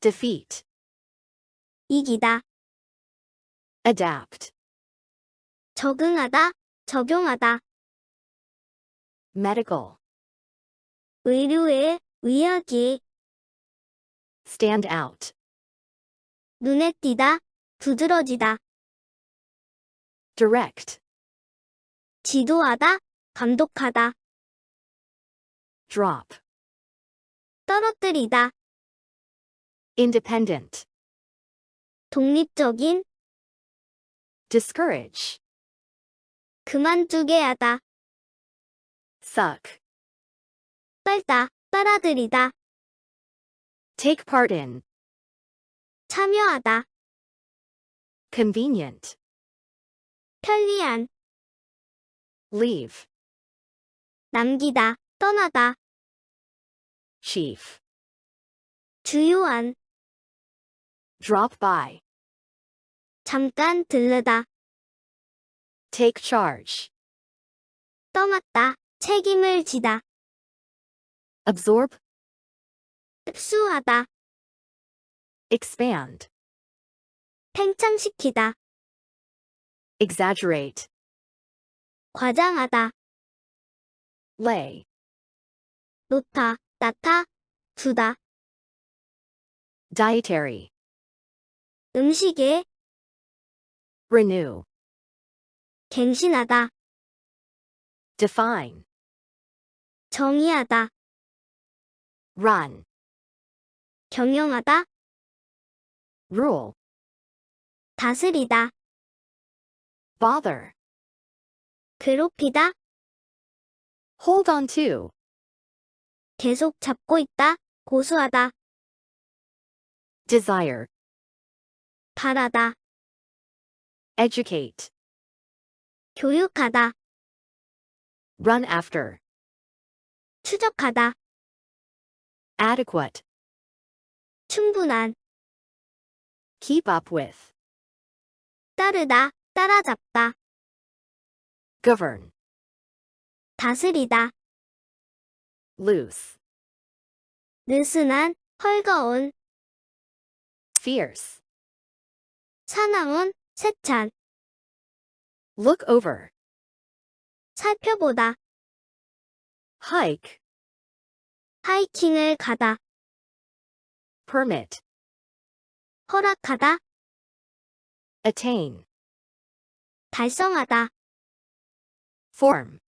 defeat, 이기다, adapt, 적응하다, 적용하다, medical, 의료에, 의학에, stand out, 눈에 띄다, 두드러지다, direct, 지도하다, 감독하다, drop, 떨어뜨리다, independent, 독립적인, discourage, 그만두게 하다, suck, 빨다, 빨아들이다, take part in, 참여하다, convenient, 편리한, leave, 남기다, 떠나다, chief, 주요한, drop by, 잠깐 들르다, take charge, 떠맡다, 책임을 지다, absorb, 흡수하다, expand, 팽창시키다, exaggerate, 과장하다, lay, 놓다, 낳다, 두다, dietary, 음식에, renew, 갱신하다, define, 정의하다, run, 경영하다, rule, 다스리다, bother, 괴롭히다, hold on to, 계속 잡고 있다, 고수하다, desire, 바라다, educate, 교육하다, run after, 추적하다, adequate, 충분한, keep up with, 따르다, 따라잡다, govern, 다스리다, loose, 느슨한, 헐거운, fierce, 사나운, 세찬, look over, 살펴보다, hike, 하이킹을 가다, permit, 허락하다, attain, 달성하다, form,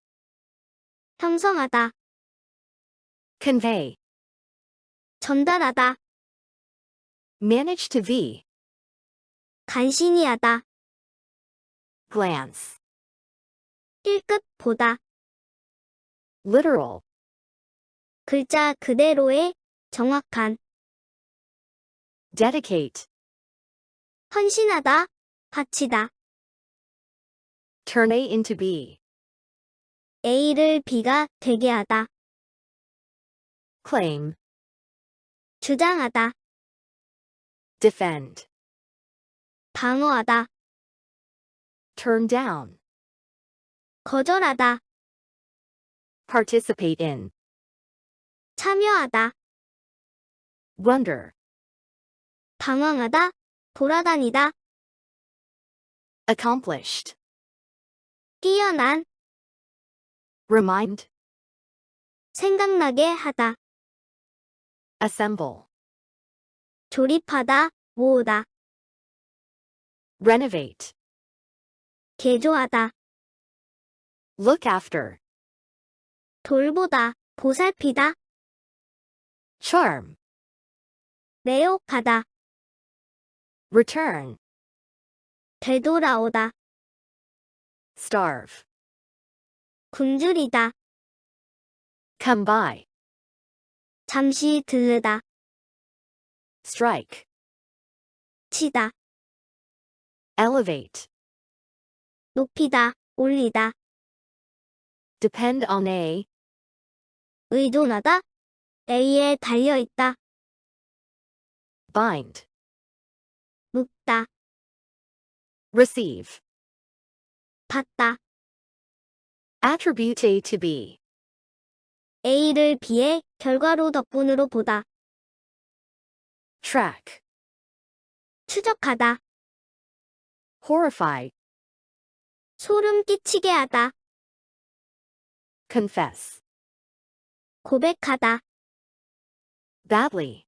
형성하다, convey, 전달하다, manage to be, 간신히 하다, glance, 1급 보다, literal, 글자 그대로의 정확한, dedicate, 헌신하다, 바치다, turn A into B, A를 B가 되게 하다, claim, 주장하다, defend, 방어하다, turn down, 거절하다, participate in, 참여하다, wonder, 방황하다, 돌아다니다, accomplished, 뛰어난, remind, 생각나게 하다, assemble, 조립하다, 모으다, renovate, 개조하다, look after, 돌보다, 보살피다, charm, 매혹하다, return, 되돌아오다, starve, 굶주리다, come by, 잠시 들르다, strike, 치다, elevate, 높이다, 올리다, depend on A, 의존하다, A에 달려있다, bind, 묶다, receive, 받다, attribute A to B, A를 B의 결과로 덕분으로 보다, track, 추적하다, horrify, 소름 끼치게 하다, confess, 고백하다, badly,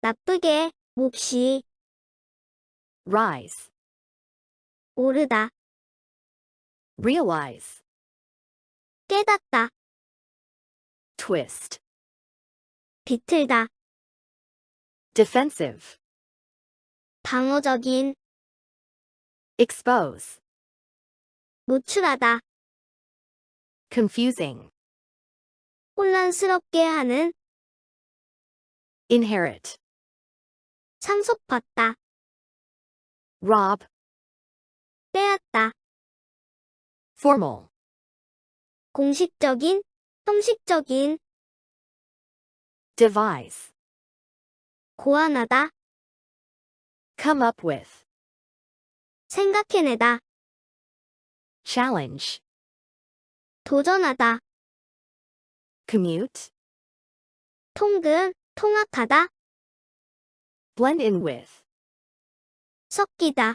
나쁘게, 몹시, rise, 오르다, realize, 깨닫다, twist, 비틀다, defensive, 방어적인, expose, 노출하다, confusing, 혼란스럽게 하는, inherit, 상속받다, rob, 빼앗다, formal, 공식적인, 형식적인, devise, 고안하다, come up with, 생각해내다, challenge, 도전하다, commute, 통근, 통학하다, blend in with, 섞이다,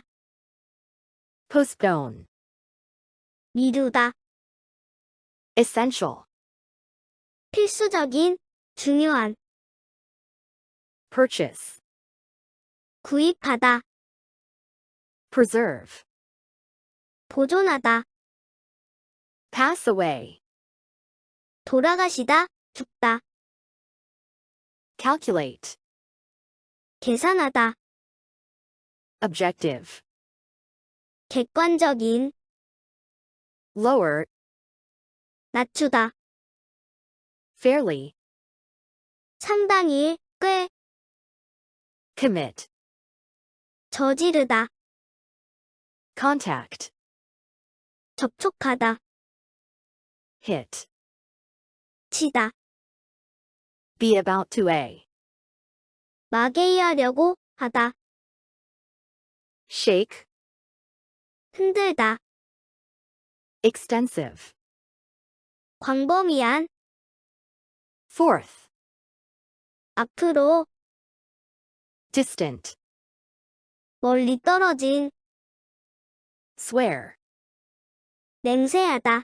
postpone, 미루다, essential, 필수적인, 중요한, purchase, 구입하다, preserve, 보존하다, pass away, 돌아가시다, 죽다, calculate, 계산하다, objective, 객관적인, lower, 낮추다, fairly, 상당히, 꽤, commit, 저지르다, contact, 접촉하다, hit, 치다, be about to a, 마개이하려고 하다, shake, 흔들다, extensive, 광범위한, fourth, 앞으로, distant, 멀리 떨어진, swear, 맹세하다,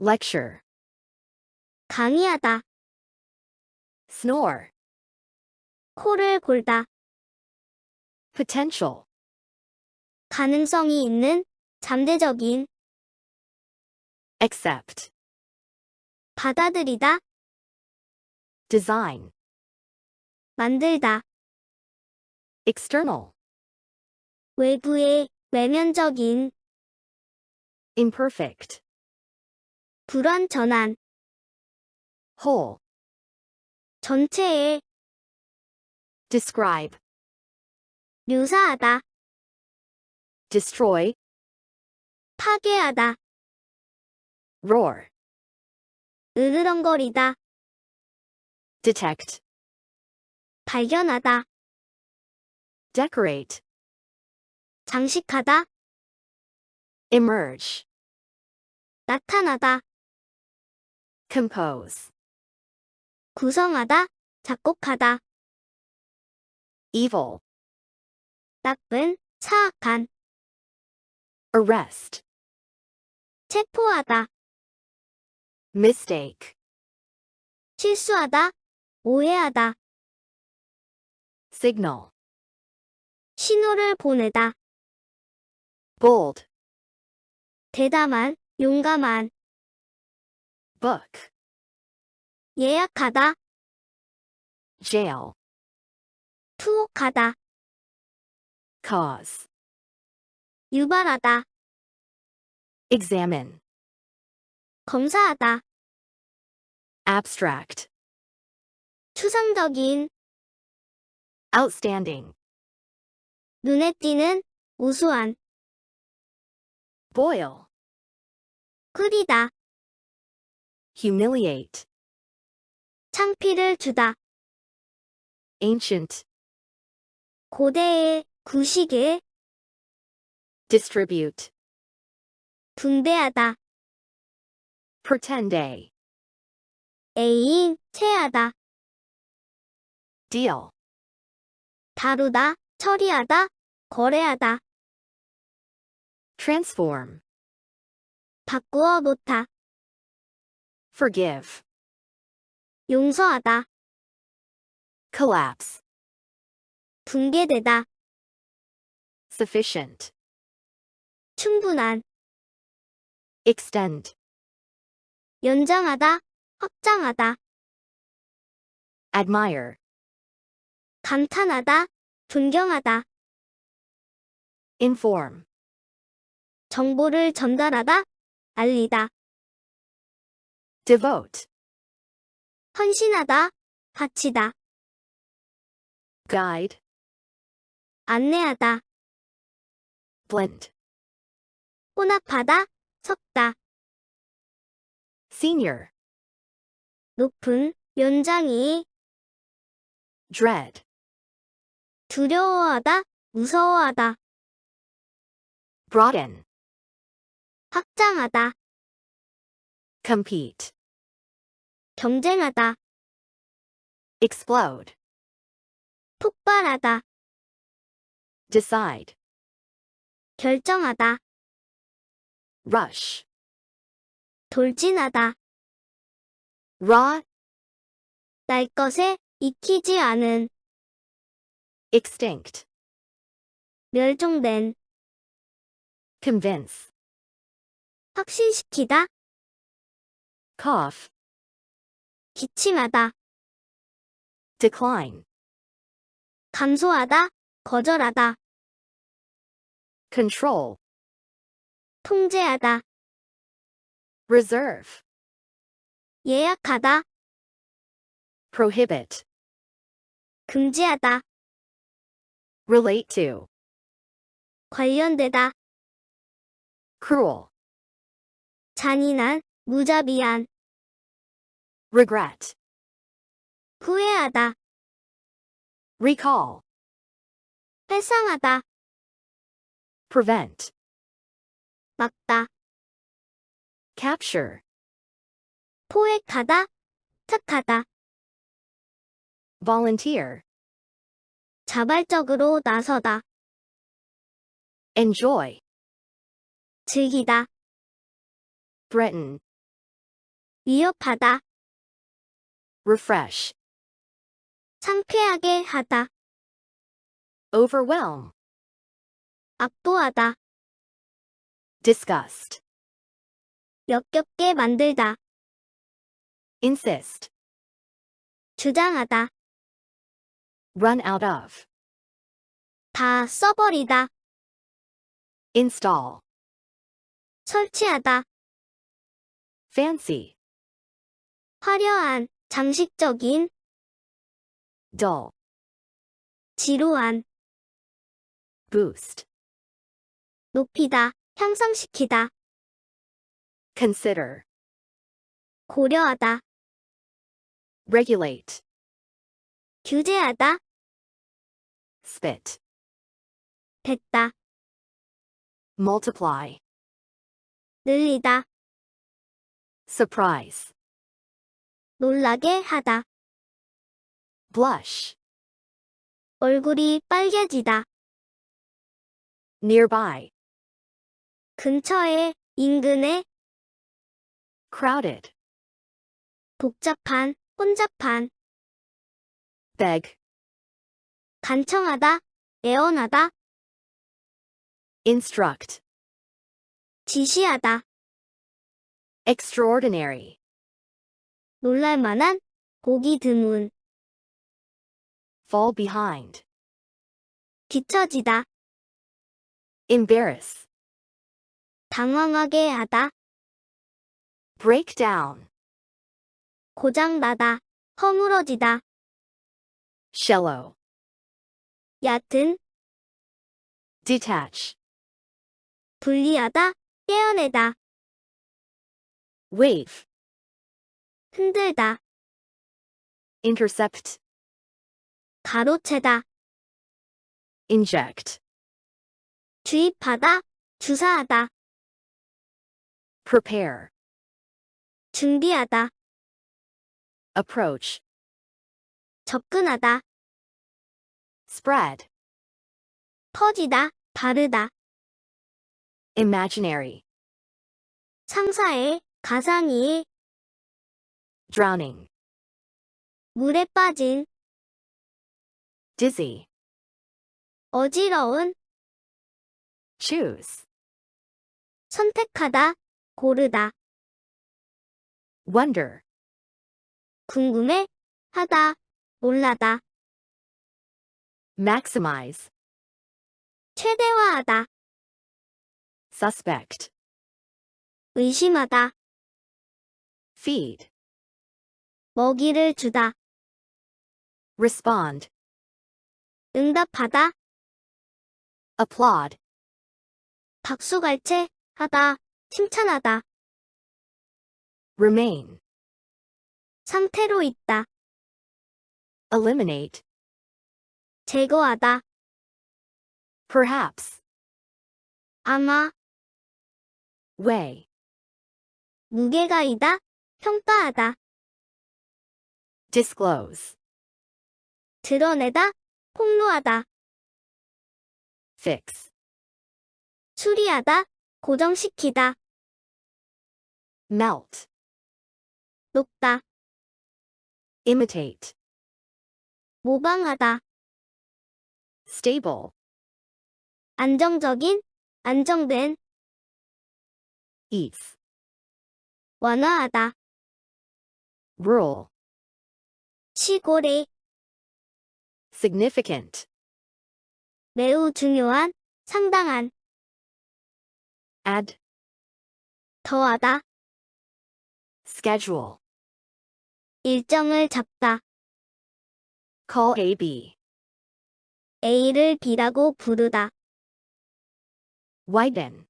lecture, 강의하다, snore, 코를 골다, potential, 가능성이 있는, 잠재적인, accept, 받아들이다, design, 만들다, external, 외부의, 외면적인, imperfect, 불완전한, whole, 전체의, describe, 묘사하다, destroy, 파괴하다, roar, 으르렁거리다, detect, 발견하다, decorate, 장식하다, emerge, 나타나다, compose, 구성하다, 작곡하다, evil, 나쁜, 사악한, arrest, 체포하다, mistake, 실수하다, 오해하다, signal, 신호를 보내다, bold, 대담한, 용감한, book, 예약하다, jail, 투옥하다, cause, 유발하다, examine, 검사하다, abstract, 추상적인, outstanding, 눈에 띄는, 우수한, boil, 끓이다, humiliate, 창피를 주다, ancient, 고대의, 구식의, distribute, 분배하다, pretend a, 애인, 체하다, deal, 다루다, 처리하다, 거래하다, transform, 바꾸어 놓다, forgive, 용서하다, collapse, 붕괴되다, sufficient, 충분한, extend, 연장하다, 확장하다, admire, 감탄하다, 존경하다, inform, 정보를 전달하다, 알리다, devote, 헌신하다, 바치다, guide, 안내하다, blend, 혼합하다, 섞다, senior, 높은, 연장이, dread, 두려워하다, 무서워하다, broaden, 확장하다, compete, 경쟁하다, explode, 폭발하다, decide, 결정하다, rush, 돌진하다, raw, 날 것에 익히지 않은, extinct, 멸종된, convince, 확신시키다, cough, 기침하다, decline, 감소하다, 거절하다, control, 통제하다, reserve, 예약하다, prohibit, 금지하다, relate to, 관련되다, cruel, 잔인한, 무자비한, regret, 후회하다, recall, 회상하다, prevent, 막다, capture, 포획하다, 착하다, volunteer, 자발적으로 나서다, enjoy, 즐기다, threaten, 위협하다, refresh, 상쾌하게 하다, overwhelm, 압도하다, disgust, 역겹게 만들다, insist, 주장하다, run out of, 다 써버리다, install, 설치하다, fancy, 화려한, 장식적인, dull, 지루한, boost, 높이다, 향상시키다, consider, 고려하다, regulate, 규제하다, spit, 뱉다, multiply, 늘리다, surprise, 놀라게 하다, blush, 얼굴이 빨개지다, nearby, 근처에, 인근에, crowded, 복잡한, 혼잡한, beg, 간청하다, 애원하다, instruct, 지시하다, extraordinary, 놀랄만한, 보기 드문, fall behind, 뒤처지다, embarrass, 당황하게 하다, break down, 고장나다, 허물어지다, shallow, 얕은, detach, 분리하다, 떼어내다, wave, 흔들다, intercept, 가로채다, inject, 주입하다, 주사하다, prepare, 준비하다, approach, 접근하다, spread, 퍼지다, 바르다, imaginary, 상사의, 가상이의, drowning, 물에 빠진, dizzy, 어지러운, choose, 선택하다, 고르다, wonder, 궁금해, 하다, 놀라다, maximize, 최대화하다, suspect, 의심하다, feed, 먹이를 주다, respond, 응답하다, applaud, 박수갈채, 하다, 칭찬하다, remain, 상태로 있다, eliminate, 제거하다, perhaps, 아마, weigh, 무게가이다, 평가하다, disclose, 드러내다, 폭로하다, fix, 수리하다, 고정시키다, melt, 녹다, imitate, 모방하다, stable, 안정적인, 안정된, ease, 완화하다, rural, 시골의, significant, 매우 중요한, 상당한, add, 더하다, schedule, 일정을 잡다, call A, B, A를 B라고 부르다, widen,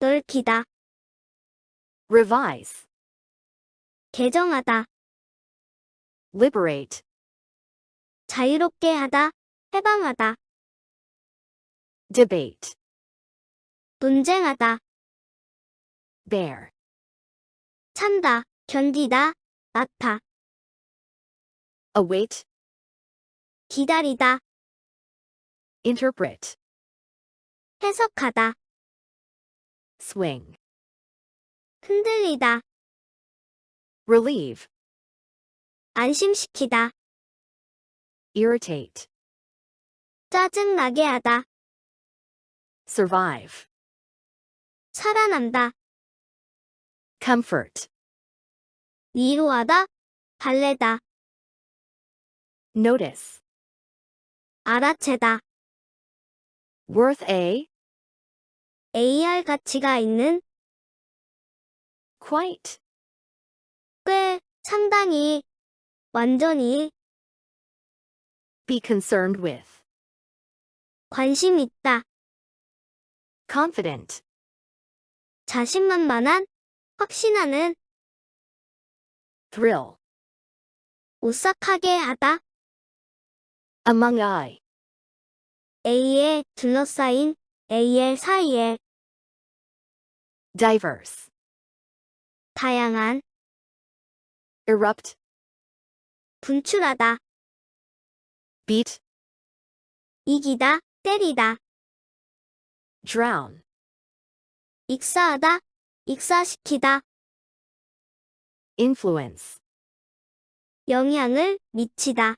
넓히다, revise, 개정하다, liberate, 자유롭게 하다, 해방하다, debate, 논쟁하다, bear, 찬다, 견디다, 낳다, await, 기다리다, interpret, 해석하다, swing, 흔들리다, relieve, 안심시키다, irritate, 짜증나게 하다, survive, 살아난다, comfort, 위로하다, 달래다, notice, 알아채다, worth a, AR 가치가 있는, quite, 꽤, 상당히, 완전히, be concerned with, 관심 있다, confident, 자신만만한, 확신하는, thrill, 오싹하게 하다, among I, A에 둘러싸인, AL 사이에, diverse, 다양한, erupt, 분출하다, beat, 이기다, 때리다, drown, 익사하다, 익사시키다, influence, 영향을 미치다,